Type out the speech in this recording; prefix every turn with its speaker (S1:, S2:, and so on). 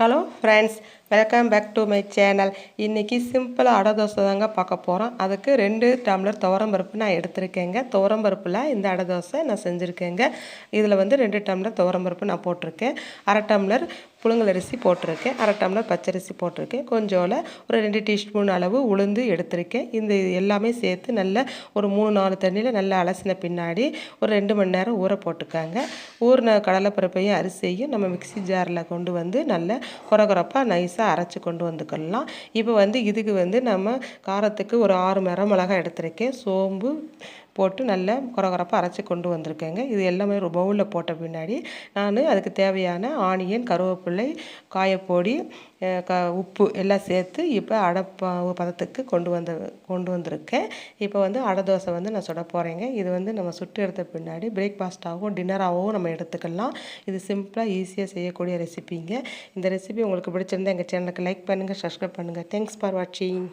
S1: Hello friends welcome back to my channel இன்றைக்கி சிம்பிளாக அடை தோசை தாங்க பார்க்க போகிறோம் அதுக்கு ரெண்டு டம்ளர் துவரம்பருப்பு நான் எடுத்திருக்கேங்க. துவரம்பருப்பில் இந்த அடை தோசை நான் செஞ்சுருக்கேங்க. இதில் வந்து ரெண்டு டம்ளர் துவரம்பருப்பு நான் போட்டிருக்கேன். அரை டம்ளர் புழுங்கலரிசி போட்டிருக்கேன். அரை டம்ளர் பச்சரிசி போட்டிருக்கேன். கொஞ்சோல ஒரு ரெண்டு டீஸ்பூன் அளவு உளுந்து எடுத்திருக்கேன். இந்த எல்லாமே சேர்த்து நல்லா ஒரு மூணு நாலு தண்ணியில் நல்லா அலசின பின்னாடி ஒரு ரெண்டு மணி நேரம் ஊற போட்டுக்காங்க. ஊறின கடலைப்பருப்பையும் அரிசியையும் நம்ம மிக்ஸி ஜாரில் கொண்டு வந்து நல்லா குறகுறப்பாக நைஸாக அரைச்சி கொண்டு வந்துக்கலாம். இப்போ வந்து இதுக்கு வந்து நம்ம காரத்துக்கு ஒரு ஆறு மரம் மிளகாய் எடுத்திருக்கேன். சோம்பு போட்டு நல்லா குறகுறப்பாக அரைச்சி கொண்டு வந்திருக்கேங்க. இது எல்லாமே ஒரு பவுலில் போட்ட பின்னாடி நான் அதுக்கு தேவையான ஆனியன் கருவேப்பிள்ளை காயப்பொடி க உப்பு எல்லாம் சேர்த்து இப்போ அடை பதத்துக்கு கொண்டு வந்த கொண்டு வந்திருக்கேன். இப்போ வந்து அடை தோசை வந்து நான் சுட போகிறேங்க இது வந்து நம்ம சுட்டு எடுத்த பின்னாடி பிரேக்ஃபாஸ்ட்டாகவும் டின்னராகவும் நம்ம எடுத்துக்கலாம். இது சிம்பிளாக ஈஸியாக செய்யக்கூடிய ரெசிபிங்க இந்த ரெசிபி உங்களுக்கு பிடிச்சிருந்தா எங்கள் சேனலுக்கு லைக் பண்ணுங்கள் சப்ஸ்கிரைப் பண்ணுங்கள் தேங்க்ஸ் ஃபார் வாட்சிங்